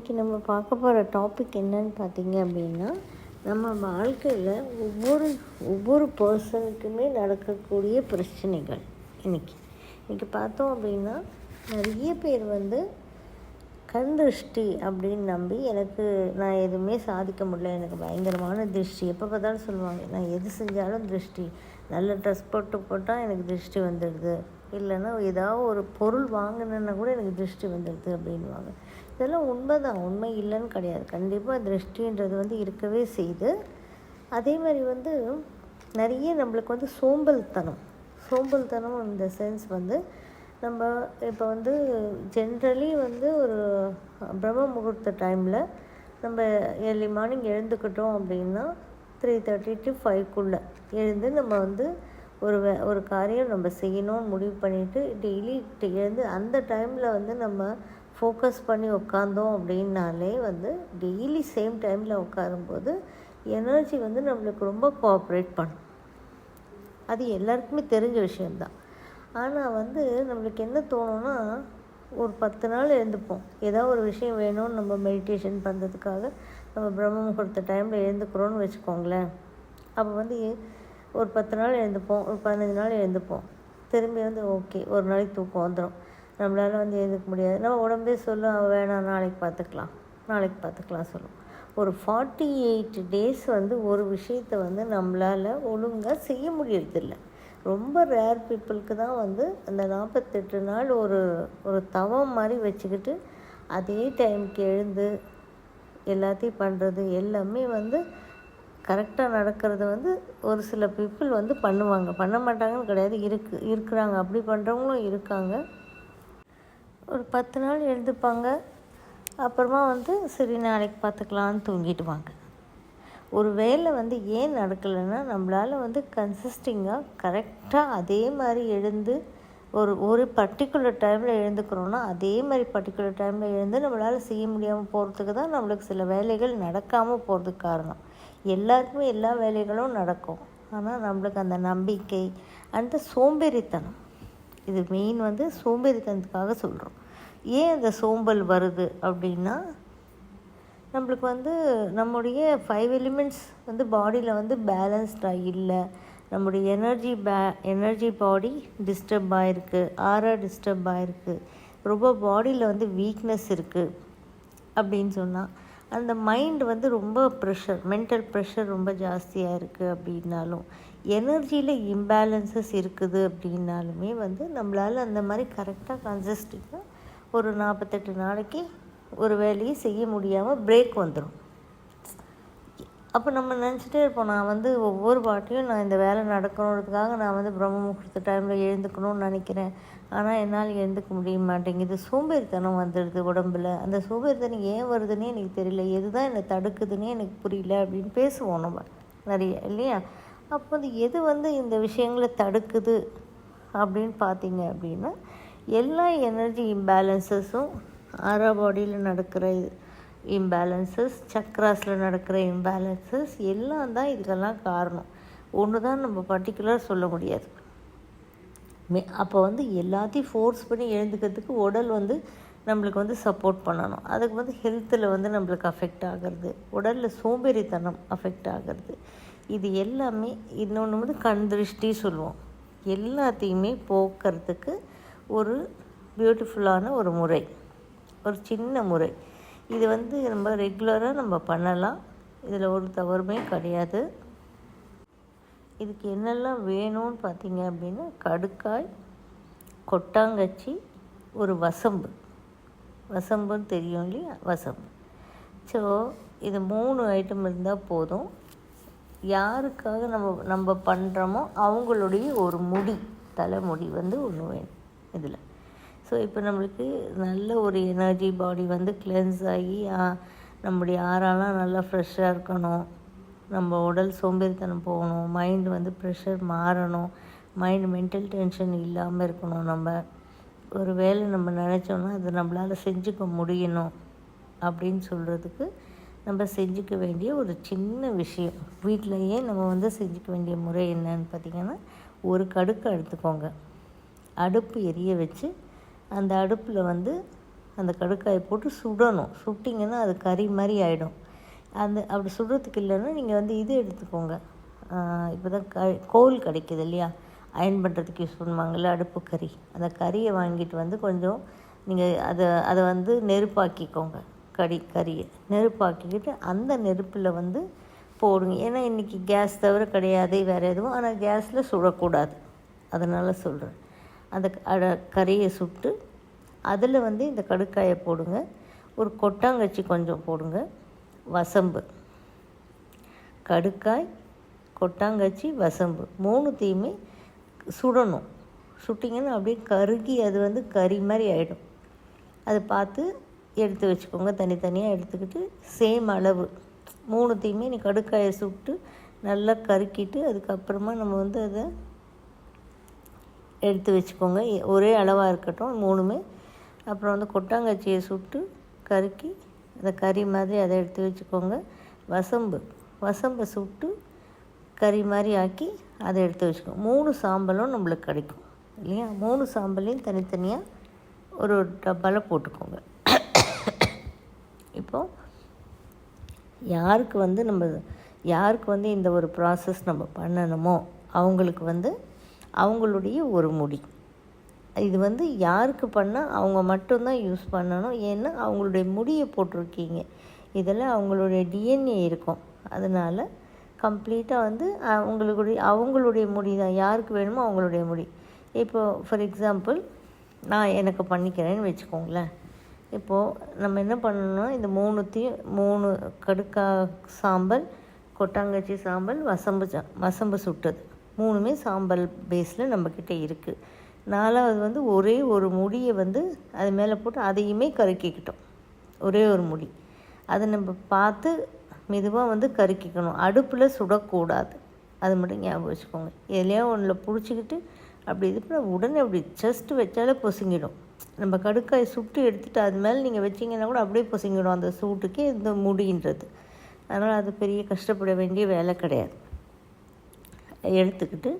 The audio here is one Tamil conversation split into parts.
இன்றைக்கி நம்ம பார்க்க போகிற டாபிக் என்னன்னு பார்த்தீங்க அப்படின்னா நம்ம வாழ்க்கையில் ஒவ்வொரு ஒவ்வொரு பர்சனுக்குமே நடக்கக்கூடிய பிரச்சனைகள் இன்றைக்கி இன்றைக்கி பார்த்தோம் அப்படின்னா நிறைய பேர் வந்து கண் திருஷ்டி அப்படின்னு நம்பி எனக்கு நான் எதுவுமே சாதிக்க முடியல எனக்கு பயங்கரமான திருஷ்டி. எப்போ பார்த்தாலும் சொல்லுவாங்க நான் எது செஞ்சாலும் திருஷ்டி. நல்ல ட்ரெஸ் போட்டு போட்டால் எனக்கு திருஷ்டி வந்துடுது. இல்லைன்னா ஏதாவது ஒரு பொருள் வாங்கினேன்னா கூட எனக்கு திருஷ்டி வந்துடுது அப்படின்வாங்க இதெல்லாம் உண்மை தான் உண்மை இல்லைன்னு கிடையாது. கண்டிப்பாக திருஷ்டின்றது வந்து இருக்கவே செய்யுது. அதே மாதிரி வந்து நிறைய நம்மளுக்கு வந்து சோம்பல்தனம். சோம்பல்தனம் இந்த சென்ஸ் வந்து நம்ம இப்போ வந்து ஜென்ரலி வந்து ஒரு பிரம்ம முகூர்த்த டைமில் நம்ம ஏர்லி மார்னிங் எழுந்துக்கிட்டோம் அப்படின்னா த்ரீ தேர்ட்டி டு ஃபைவ்க்குள்ளே எழுந்து நம்ம வந்து ஒரு வே ஒரு காரியம் நம்ம செய்யணும்னு முடிவு பண்ணிவிட்டு டெய்லி எழுந்து அந்த டைமில் வந்து நம்ம ஃபோக்கஸ் பண்ணி உட்காந்தோம் அப்படின்னாலே வந்து டெய்லி சேம் டைமில் உட்காரும்போது எனர்ஜி வந்து நம்மளுக்கு ரொம்ப கோஆப்ரேட் பண்ணும். அது எல்லாருக்குமே தெரிஞ்ச விஷயந்தான் ஆனால் வந்து நம்மளுக்கு என்ன தோணும்னா ஒரு பத்து நாள் எழுந்துப்போம். ஏதோ ஒரு விஷயம் வேணும்னு நம்ம மெடிடேஷன் பண்ணுறதுக்காக நம்ம பிரம்ம முகூர்த்த டைமில் எழுந்துக்கிறோன்னு வச்சுக்கோங்களேன். அப்போ வந்து ஒரு பத்து நாள் எழுந்துப்போம் ஒரு பதினஞ்சு நாள் எழுந்துப்போம். திரும்பி வந்து ஓகே ஒரு நாளைக்கு தூக்கம் வந்துடும் நம்மளால் வந்து எதுக்க முடியாது. நம்ம உடம்பே சொல்லும் வேணாம் நாளைக்கு பார்த்துக்கலாம் நாளைக்கு பார்த்துக்கலாம் சொல்லும். ஒரு ஃபார்ட்டி எயிட் டேஸ் வந்து ஒரு விஷயத்தை வந்து நம்மளால் ஒழுங்காக செய்ய முடியறதில்ல. ரொம்ப ரேர் பீப்புளுக்கு தான் வந்து அந்த நாற்பத்தெட்டு நாள் ஒரு ஒரு தவம் மாதிரி வச்சுக்கிட்டு அதே டைமுக்கு எழுந்து எல்லாத்தையும் பண்ணுறது எல்லாமே வந்து கரெக்டாக நடக்கிறது வந்து ஒரு சில பீப்புள் வந்து பண்ணுவாங்க. பண்ண மாட்டாங்கன்னு கிடையாது. இருக்கு இருக்கிறாங்க. அப்படி பண்ணுறவங்களும் இருக்காங்க. ஒரு பத்து நாள் எழுந்துப்பாங்க அப்புறமா வந்து சரி நாளைக்கு பார்த்துக்கலான்னு தூங்கிடுவாங்க. ஒரு வேலை வந்து ஏன் நடக்கலைன்னா நம்மளால் வந்து கன்சிஸ்டிங்காக கரெக்டாக அதே மாதிரி எழுந்து ஒரு ஒரு பர்டிகுலர் டைமில் எழுந்துக்கிறோன்னா அதே மாதிரி பர்டிகுலர் டைமில் எழுந்து நம்மளால் செய்ய முடியாமல் போகிறதுக்கு தான் நம்மளுக்கு சில வேலைகள் நடக்காமல் போகிறதுக்கு காரணம். எல்லாருக்குமே எல்லா வேலைகளும் நடக்கும். ஆனால் நம்மளுக்கு அந்த நம்பிக்கை அந்த சோம்பேறித்தனம் இது மெயின் வந்து சோம்பேறித்தனத்துக்காக சொல்கிறோம் ஏன் அந்த சோம்பல் வருது அப்படின்னா நம்மளுக்கு வந்து நம்முடைய ஃபைவ் எலிமெண்ட்ஸ் வந்து பாடியில் வந்து பேலன்ஸ்டாக இல்லை. நம்முடைய எனர்ஜி பே எனர்ஜி பாடி டிஸ்டர்ப் ஆகிருக்கு ஆறாக டிஸ்டர்ப் ஆகிருக்கு ரொம்ப பாடியில் வந்து வீக்னஸ் இருக்குது அப்படின்னு சொன்னால் அந்த மைண்ட் வந்து ரொம்ப ப்ரெஷர் மென்டல் ப்ரெஷர் ரொம்ப ஜாஸ்தியாக இருக்குது அப்படின்னாலும் எனர்ஜியில் இம்பேலன்சஸ் இருக்குது அப்படின்னாலுமே வந்து நம்மளால் அந்த மாதிரி கரெக்டாக கன்சிஸ்டிங்காக ஒரு நாற்பத்தெட்டு நாளைக்கு ஒரு வேலையை செய்ய முடியாமல் பிரேக் வந்துடும் அப்போ நம்ம நினச்சிட்டே இருப்போம் நான் வந்து ஒவ்வொரு வாட்டியும் நான் இந்த வேலை நடக்கணுன்றதுக்காக நான் வந்து பிரம்ம முகூர்த்த டைமில் எழுந்துக்கணும்னு நினைக்கிறேன். ஆனால் என்னால் எழுந்துக்க முடிய மாட்டேங்குது. சோம்பேறித்தனம் வந்துடுது உடம்புல. அந்த சோம்பேறித்தனம் ஏன் வருதுன்னே எனக்கு தெரியல. எதுதான் என்னை தடுக்குதுன்னே எனக்கு புரியல அப்படின்னு பேசுவோம் நம்ம நிறைய இல்லையா? அப்போ வந்து எது வந்து இந்த விஷயங்களை தடுக்குது அப்படின்னு பார்த்தீங்க அப்படின்னா எல்லா எனர்ஜி இம்பேலன்சஸும் ஆரா பாடியில் நடக்கிற இம்பேலன்சஸ் சக்ராஸில் நடக்கிற இம்பேலன்சஸ் எல்லாம் தான் இதுக்கெல்லாம் காரணம். ஒன்று தான் நம்ம பர்டிகுலர் சொல்ல முடியாது. மே அப்போ வந்து எல்லாத்தையும் ஃபோர்ஸ் பண்ணி எழுந்துக்கிறதுக்கு உடல் வந்து நம்மளுக்கு வந்து சப்போர்ட் பண்ணணும். அதுக்கு வந்து ஹெல்த்தில் வந்து நம்மளுக்கு அஃபெக்ட் ஆகிறது. உடலில் சோம்பேறித்தனம் அஃபெக்ட் ஆகிறது. இது எல்லாமே இன்னொன்று வந்து கண் திருஷ்டி சொல்லுவோம். எல்லாத்தையுமே போக்குறதுக்கு ஒரு பியூட்டிஃபுல்லான ஒரு முறை ஒரு சின்ன முறை. இது வந்து நம்ம ரெகுலராக நம்ம பண்ணலாம். இதில் ஒரு தவறுமே கிடையாது. இதுக்கு என்னெல்லாம் வேணும்னு பார்த்தீங்க அப்படின்னா கடுக்காய் கொட்டாங்கச்சி ஒரு வசம்பு. வசம்புன்னு தெரியும் இல்லையா? வசம்பு. ஸோ இது மூணு ஐட்டம் இருந்தால் போதும். யாருக்காக நம்ம நம்ம பண்ணுறோமோ அவங்களுடைய ஒரு முடி தலைமுடி வந்து ஒன்று வேணும். இதில். ஸோ இப்போ நம்மளுக்கு நல்ல ஒரு எனர்ஜி பாடி வந்து கிளென்ஸ் ஆகி நம்முடைய ஆறாலாம் நல்லா ஃப்ரெஷ்ஷாக இருக்கணும். நம்ம உடல் சோம்பேறித்தனம் போகணும். மைண்ட் வந்து ப்ரெஷர் மாறணும். மைண்ட் மென்டல் டென்ஷன் இல்லாமல் இருக்கணும் நம்ம. ஒரு வேலை நம்ம நினச்சோன்னா அதை நம்மளால் செஞ்சுக்க முடியணும் அப்படின்னு சொல்கிறதுக்கு நம்ம செஞ்சுக்க வேண்டிய ஒரு சின்ன விஷயம். வீட்டிலையே நம்ம வந்து செஞ்சுக்க வேண்டிய முறை என்னன்னு பார்த்திங்கன்னா ஒரு கடுக்கு எடுத்துக்கோங்க அடுப்பு எரிய வச்சு அந்த அடுப்பில் வந்து அந்த கடுக்காயை போட்டு சுடணும். சுட்டிங்கன்னா அது கறி மாதிரி ஆகிடும் அந்த அப்படி சுடுறதுக்கு இல்லைன்னா நீங்கள் வந்து இது எடுத்துக்கோங்க. இப்போ தான் க கோல் கிடைக்கிது இல்லையா? அயன் பண்ணுறதுக்கு யூஸ் பண்ணுவாங்கள்ல அடுப்பு கறி. அந்த கறியை வாங்கிட்டு வந்து கொஞ்சம் நீங்கள் அதை அதை வந்து நெருப்பாக்கிக்கோங்க. கறி கறியை நெருப்பாக்கிக்கிட்டு அந்த நெருப்பில் வந்து போடுங்க. ஏன்னா இன்றைக்கி கேஸ் தவிர கிடையாது வேறு எதுவும். ஆனால் கேஸில் சுடக்கூடாது. அதனால் சொல்கிறேன் அந்த கறியை சுட்டு அதில் வந்து இந்த கடுக்காயை போடுங்க. ஒரு கொட்டாங்கச்சி கொஞ்சம் போடுங்க. வசம்பு. கடுக்காய் கொட்டாங்கச்சி வசம்பு மூணுத்தையுமே சுடணும். சுட்டிங்கன்னா அப்படியே கருகி அது வந்து கறி மாதிரி ஆகிடும் அதை பார்த்து எடுத்து வச்சுக்கோங்க. தனித்தனியாக எடுத்துக்கிட்டு சேம் அளவு. மூணுத்தையுமே நீ கடுக்காயை சுட்டு நல்லா கருக்கிட்டு அதுக்கப்புறமா நம்ம வந்து அதை எடுத்து வச்சுக்கோங்க. ஒரே அளவாக இருக்கட்டும் மூணுமே. அப்புறம் வந்து கொட்டாங்கச்சியை சுட்டு கருக்கி அந்த கறி மாதிரி அதை எடுத்து வச்சுக்கோங்க. வசம்பு வசம்பை சுட்டு கறி மாதிரி ஆக்கி அதை எடுத்து வச்சுக்கோங்க. மூணு சாம்பலும் நம்மளுக்கு கிடைக்கும் இல்லையா? மூணு சாம்பலையும் தனித்தனியாக ஒரு டப்பாவில் போட்டுக்கோங்க. இப்போது யாருக்கு வந்து நம்ம யாருக்கு வந்து இந்த ஒரு ப்ராசஸ் நம்ம பண்ணணுமோ அவங்களுக்கு வந்து அவங்களுடைய ஒரு முடி. இது வந்து யாருக்கு பண்ணால் அவங்க மட்டும்தான் யூஸ் பண்ணணும். ஏன்னா அவங்களுடைய முடியை போட்டிருக்கீங்க. இதில் அவங்களுடைய டிஎன்ஏ இருக்கும். அதனால் கம்ப்ளீட்டாக வந்து அவங்களுடைய அவங்களுடைய முடி தான் யாருக்கு வேணுமோ அவங்களுடைய முடி. இப்போது ஃபார் எக்ஸாம்பிள் நான் எனக்கு பண்ணிக்கிறேன்னு வச்சுக்கோங்களேன். இப்போது நம்ம என்ன பண்ணணும்னா இந்த மூணுத்தையும் மூணு கடுக்கா சாம்பல் கொட்டாங்கச்சி சாம்பல் வசம்பு சா வசம்பு சுட்டது. மூணுமே சாம்பல் பேஸில் நம்மக்கிட்ட இருக்குது நாலாவது வந்து ஒரே ஒரு முடியை வந்து அது மேலே போட்டு அதையுமே கருக்கிக்கிட்டோம். ஒரே ஒரு முடி. அதை நம்ம பார்த்து மெதுவாக வந்து கருக்கிக்கணும். அடுப்பில் சுடக்கூடாது. அது மட்டும் ஞாபகம் வச்சுக்கோங்க. எதுலையோ ஒன்றில் பிடிச்சிக்கிட்டு அப்படி இது பண்ண உடனே அப்படி ஜஸ்ட் வச்சாலே பொசுங்கிடும். நம்ம கடுக்காய் சுட்டு எடுத்துகிட்டு அது மேலே நீங்கள் வச்சிங்கன்னா கூட அப்படியே பொசுங்கிடும் அந்த சூட்டுக்கே இந்த முடின்றது. அதனால் அது பெரிய கஷ்டப்பட வேண்டிய வேலை கிடையாது. எடுத்துக்கிட்டு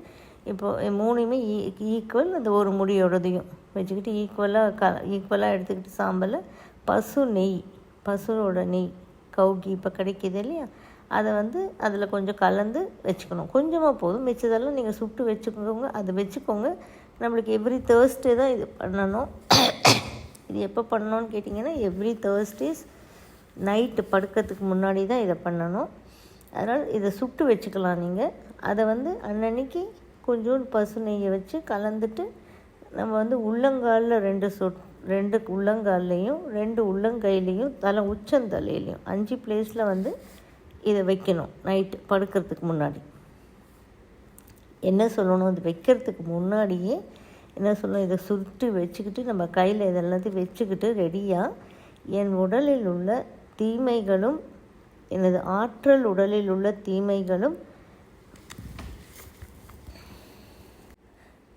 இப்போது மூணுமே ஈ ஈக்குவல் அந்த ஒரு முடியோடதையும் வச்சுக்கிட்டு ஈக்குவலாக க ஈக்குவலாக எடுத்துக்கிட்டு சாம்பலில் பசு நெய் பசுவோட நெய் கவுகி இப்போ கிடைக்கிது இல்லையா? அதை வந்து அதில் கொஞ்சம் கலந்து வச்சுக்கணும். கொஞ்சமாக போதும். மிச்சதெல்லாம் நீங்கள் சுட்டு வச்சுக்கோங்க. அதை வச்சுக்கோங்க. நம்மளுக்கு எவ்ரி தேர்ஸ்டே தான் இது பண்ணணும். இது எப்போ பண்ணணும்னு கேட்டிங்கன்னா எவ்ரி தேர்ஸ்டேஸ் நைட்டு படுக்கிறதுக்கு முன்னாடி தான் இதை பண்ணணும். அதனால் இதை சுட்டு வச்சுக்கலாம் நீங்கள் அதை வந்து அன்னன்னைக்கு கொஞ்சோண்டு பசு நெய்யை வச்சு கலந்துட்டு நம்ம வந்து உள்ளங்காலில் ரெண்டு சொட் ரெண்டு உள்ளங்கால்லையும் ரெண்டு உள்ளங்கையிலையும் தலை உச்சந்தலையிலையும் அஞ்சு பிளேஸில் வந்து இதை வைக்கணும் நைட்டு படுக்கிறதுக்கு முன்னாடி. என்ன சொல்லணும்? இது வைக்கிறதுக்கு முன்னாடியே என்ன சொல்லணும்? இதை சுட்டு வச்சுக்கிட்டு நம்ம கையில் இதெல்லாத்தையும் வச்சுக்கிட்டு ரெடியாக என் உடலில் உள்ள தீமைகளும் எனது ஆற்றல் உடலில் உள்ள தீமைகளும்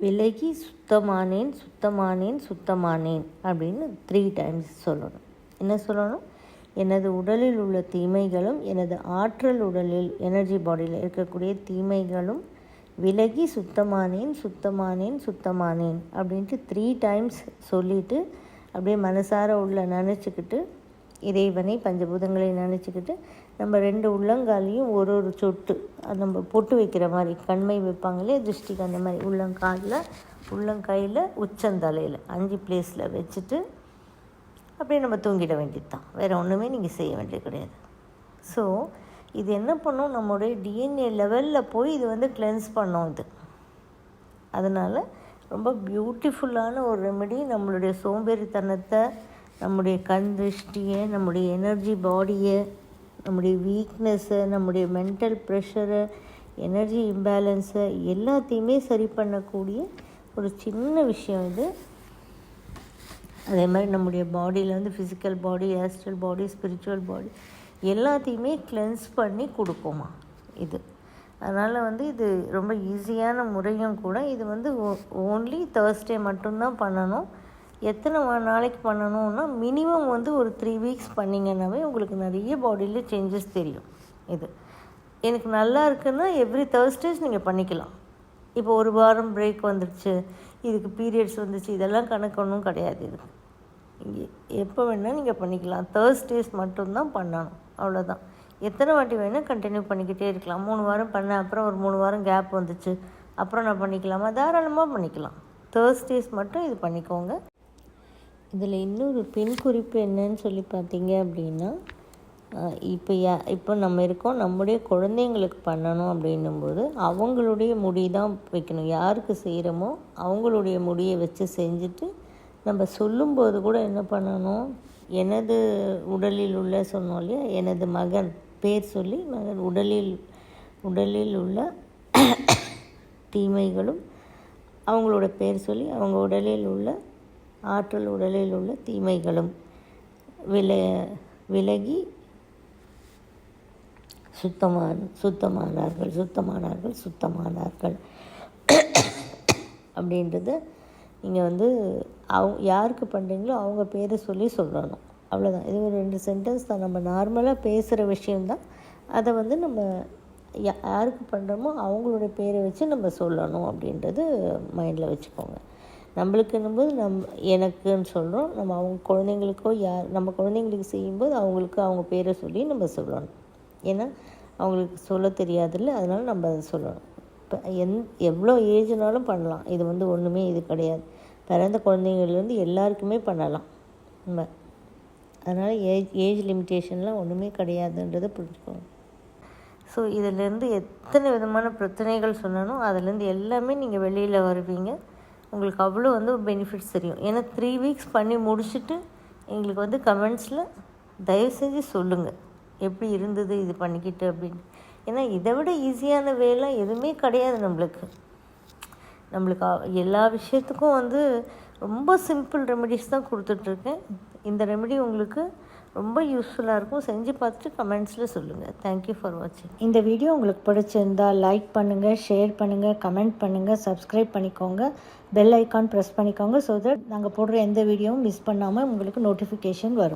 விலகி சுத்தமானேன் சுத்தமானேன் சுத்தமானேன் அப்படின்னு த்ரீ டைம்ஸ் சொல்லணும். என்ன சொல்லணும்? எனது உடலில் உள்ள தீமைகளும் எனது ஆற்றல் உடலில் எனர்ஜி பாடியில் இருக்கக்கூடிய தீமைகளும் விலகி சுத்தமானேன் சுத்தமானேன் சுத்தமானேன் அப்படின்ட்டு த்ரீ டைம்ஸ் சொல்லிவிட்டு அப்படியே மனசார உள்ள நினச்சிக்கிட்டு இறைவனை பஞ்சபூதங்களை நினச்சிக்கிட்டு நம்ம ரெண்டு உள்ளங்காலையும் ஒரு ஒரு சொட்டு அது நம்ம பொட்டு வைக்கிற மாதிரி கண்மை வைப்பாங்களே திருஷ்டிக்கு அந்த மாதிரி உள்ளங்காலில் உள்ளங்கையில் உச்சந்தலையில் அஞ்சு பிளேஸில் வச்சுட்டு அப்படியே நம்ம தூங்கிட வேண்டியது தான் வேறு ஒன்றுமே நீங்கள் செய்ய வேண்டியது கிடையாது. ஸோ இது என்ன பண்ணும்? நம்மளுடைய டிஎன்ஏ லெவலில் போய் இது வந்து கிளென்ஸ் பண்ணோம் இது. அதனால் ரொம்ப பியூட்டிஃபுல்லான ஒரு ரெமெடி நம்மளுடைய சோம்பேறித்தனத்தை நம்முடைய கண் திருஷ்டியை நம்முடைய எனர்ஜி பாடியை நம்முடைய வீக்னஸ்ஸை நம்முடைய மென்டல் ப்ரெஷரை எனர்ஜி இம்பேலன்ஸை எல்லாத்தையுமே சரி பண்ணக்கூடிய ஒரு சின்ன விஷயம் இது. அதே மாதிரி நம்முடைய பாடியில் வந்து physical body astral body spiritual body எல்லாத்தையுமே கிளென்ஸ் பண்ணி கொடுக்குமா இது. அதனால் வந்து இது ரொம்ப ஈஸியான முறையும் கூட இது வந்து ஓன்லி தேர்ஸ்டே மட்டும்தான் பண்ணணும். எத்தனை நாளைக்கு பண்ணணும்னா மினிமம் வந்து ஒரு த்ரீ வீக்ஸ் பண்ணிங்கன்னாவே உங்களுக்கு நிறைய பாடியில் சேஞ்சஸ் தெரியும். இது. எனக்கு நல்லா இருக்குன்னா எவ்ரி தேர்ஸ்டேஸ் நீங்கள் பண்ணிக்கலாம். இப்போ ஒரு வாரம் பிரேக் வந்துடுச்சு இதுக்கு பீரியட்ஸ் வந்துச்சு இதெல்லாம் கணக்கு ஒன்றும் கிடையாது இதுக்கு. இங்கே எப்போ வேணால் நீங்கள் பண்ணிக்கலாம். தேர்ஸ்டேஸ் மட்டும்தான் பண்ணணும். அவ்வளோதான் எத்தனை வாட்டி வேணால் கண்டினியூ பண்ணிக்கிட்டே இருக்கலாம். மூணு வாரம் பண்ண அப்புறம் ஒரு மூணு வாரம் கேப் வந்துச்சு. அப்புறம் நான் பண்ணிக்கலாமா? தாராளமாக பண்ணிக்கலாம். தேர்ஸ்டேஸ் மட்டும் இது பண்ணிக்கோங்க. இதில் இன்னொரு பின் குறிப்பு என்னன்னு சொல்லி பார்த்தீங்க அப்படின்னா இப்போ யா இப்போ நம்ம இருக்கோம் நம்முடைய குழந்தைங்களுக்கு பண்ணணும் அப்படின்னும்போது அவங்களுடைய முடி தான் வைக்கணும். யாருக்கு செய்கிறோமோ அவங்களுடைய முடியை வச்சு செஞ்சுட்டு நம்ம சொல்லும்போது கூட என்ன பண்ணணும்? எனது உடலில் உள்ள சொன்னோம் இல்லையா எனது மகன் பேர் சொல்லி மகன் உடலில் உடலில் உள்ள தீமைகளும் அவங்களோட பேர் சொல்லி அவங்க உடலில் உள்ள ஆற்றல் உடலில் உள்ள தீமைகளும் வில விலகி சுத்தமான சுத்தமானார்கள் சுத்தமானார்கள் சுத்தமானார்கள். அப்படின்றது நீங்கள் வந்து அவங்க யாருக்கு பண்ணுறீங்களோ அவங்க பேரை சொல்லி சொல்லணும். அவ்வளோதான் இது ஒரு ரெண்டு சென்டென்ஸ் தான். நம்ம நார்மலாக பேசுகிற விஷயந்தான் அதை வந்து நம்ம யா யாருக்கு பண்ணுறோமோ அவங்களுடைய பேரை வச்சு நம்ம சொல்லணும் அப்படின்றது மைண்டில் வச்சுக்கோங்க. நம்மளுக்குன்னும்போது நம் எனக்குன்னு சொல்கிறோம் நம்ம அவங்க குழந்தைங்களுக்கோ யார் நம்ம குழந்தைங்களுக்கு செய்யும்போது அவங்களுக்கு அவங்க பேரை சொல்லி நம்ம சொல்லணும். ஏன்னா அவங்களுக்கு சொல்ல தெரியாதுல்ல அதனால் நம்ம அதை சொல்லணும். இப்போ எந் எவ்வளோ ஏஜ்னாலும் பண்ணலாம். இது வந்து ஒன்றுமே இது கிடையாது. பிறந்த குழந்தைங்கள்லேருந்து எல்லாருக்குமே பண்ணலாம். நம்ம அதனால் ஏஜ் ஏஜ் லிமிட்டேஷன்லாம் ஒன்றுமே கிடையாதுன்றதை புரிஞ்சுக்கோங்க. ஸோ இதிலேருந்து எத்தனை விதமான பிரச்சனைகள் சொல்லணும் அதுலேருந்து எல்லாமே நீங்கள் வெளியில் வருவீங்க. உங்களுக்கு அவ்வளோ வந்து பெனிஃபிட்ஸ் தெரியும். ஏன்னா த்ரீ வீக்ஸ் பண்ணி முடிச்சுட்டு எங்களுக்கு வந்து கமெண்ட்ஸில் தயவு செஞ்சு சொல்லுங்கள் எப்படி இருந்தது இது பண்ணிக்கிட்டு அப்படின்னு ஏன்னா இதை விட ஈஸியான வேலை எதுவுமே கிடையாது நம்மளுக்கு. நம்மளுக்கு எல்லா விஷயத்துக்கும் வந்து ரொம்ப சிம்பிள் ரெமெடிஸ் தான் கொடுத்துட்ருக்கேன் இந்த ரெமெடி உங்களுக்கு ரொம்ப யூஸ்ஃபுல்லாக இருக்கும். செஞ்சு பார்த்துட்டு கமெண்ட்ஸில் சொல்லுங்கள் தேங்க்யூ ஃபார் வாட்சிங் இந்த வீடியோ உங்களுக்கு பிடிச்சிருந்தா லைக் பண்ணுங்கள் ஷேர் பண்ணுங்கள் கமெண்ட் பண்ணுங்கள் சப்ஸ்கிரைப் பண்ணிக்கோங்க. பெல் ஐக்கான் ப்ரெஸ் பண்ணிக்கோங்க ஸோ தட் நாங்கள் போடுற எந்த வீடியோவும் மிஸ் பண்ணாமல் உங்களுக்கு நோட்டிஃபிகேஷன் வரும்.